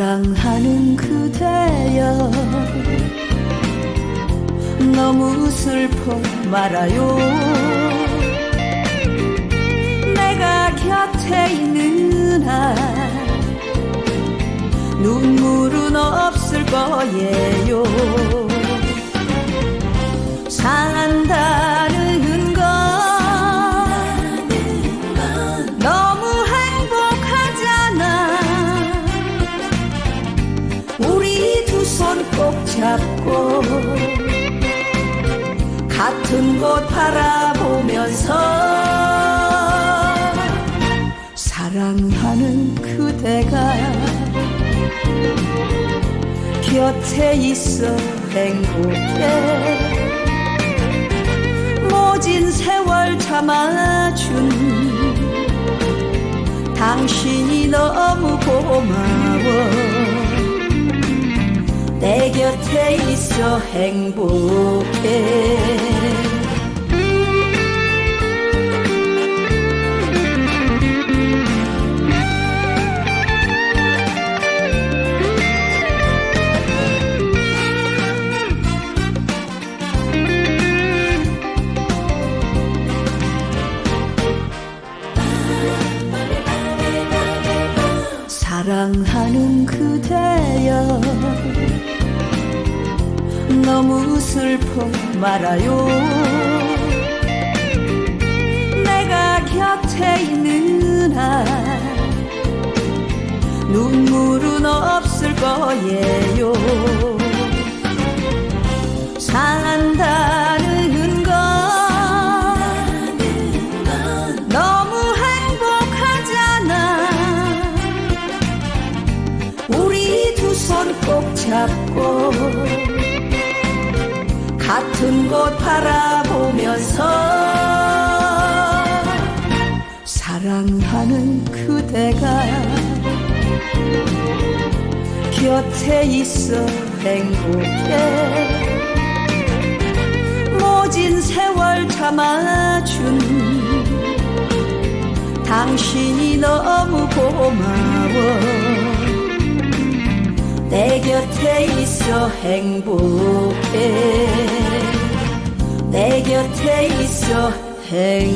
사랑하는 그대여 너무 슬퍼 말아요. 내가 곁에 있는 한 눈물은 없을 거예요 잡고 같은 곳 바라보면서 사랑하는 그대가 곁에 있어 행복해. 모진 세월 참아준 당신이 너무 고마워 있어 행복해. 사랑하는 그대여 너무 슬퍼 말아요. 내가 곁에 있는 한 눈물은 없을 거예요. 산다는 건 너무 행복하잖아. 우리 두 손 꼭 잡고 곳 바라보면서 사랑하는 그대가 곁에 있어 행복해. 모진 세월 참아준 당신이 너무 고마워. 내 곁에 있어 행복해 행복해